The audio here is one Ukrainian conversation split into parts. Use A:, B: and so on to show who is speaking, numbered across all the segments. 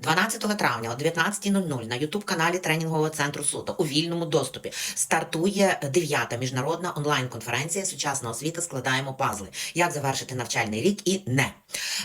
A: 12 травня о 19.00 на Ютуб-каналі тренінгового центру суто у вільному доступі стартує дев'ята міжнародна онлайн-конференція Сучасна освіта складаємо пазли. Як завершити навчальний рік і не.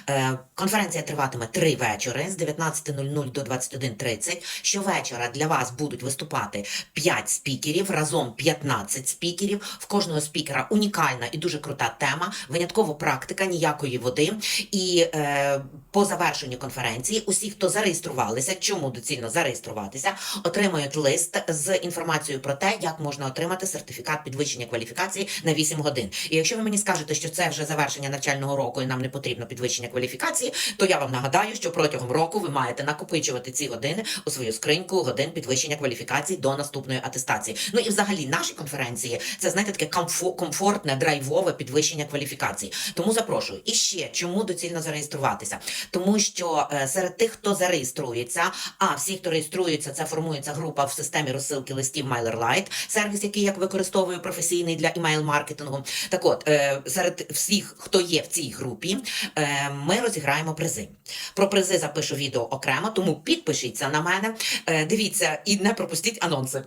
A: Е, конференція триватиме три вечори з 19.00 до 21.30. Щовечора для вас будуть виступати 5 спікерів, разом 15 спікерів. В кожного спікера унікальна і дуже крута тема, винятково практика, ніякої води. І е, по завершенню конференції усі, хто зареєструвалися, чому доцільно зареєструватися, отримають лист з інформацією про те, як можна отримати сертифікат підвищення кваліфікації на 8 годин. І якщо ви мені скажете, що це вже завершення навчального року і нам не потрібно підвищення кваліфікації, то я вам нагадаю, що протягом року ви маєте накопичувати ці години у свою скриньку годин підвищення кваліфікації до наступної атестації. Ну і взагалі наші конференції це знаєте таке комфо- комфортне драйвове підвищення кваліфікації. Тому запрошую. І ще чому доцільно зареєструватися? Тому що е, серед тих, хто зареєструється, а всі, хто реєструється, це формується група в системі розсилки листів MailerLite, сервіс, який я використовую професійний для імейл-маркетингу. Так от, е, серед всіх, хто є в цій групі, е, ми розіграємо призи. Про призи запишу відео окремо, тому підпишіться на мене, е, дивіться і не пропустіть анонси.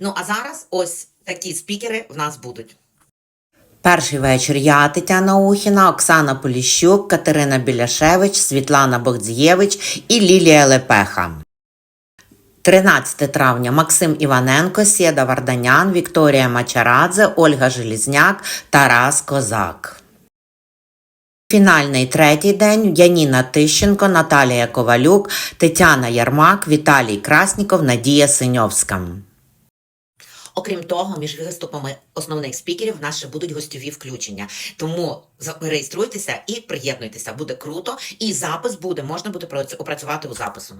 A: Ну а зараз ось такі спікери в нас будуть. Перший вечір я, Тетяна Ухіна, Оксана Поліщук, Катерина Біляшевич, Світлана Богдзієвич і Лілія Лепеха. 13 травня Максим Іваненко, Сєда Варданян, Вікторія Мачарадзе, Ольга Желізняк, Тарас Козак. Фінальний третій день Яніна Тищенко, Наталія Ковалюк, Тетяна Ярмак, Віталій Красніков, Надія Синьовська. Окрім того, між виступами основних спікерів в нас ще будуть гостьові включення. Тому реєструйтеся і приєднуйтеся. Буде круто, і запис буде, можна буде опрацювати у запису.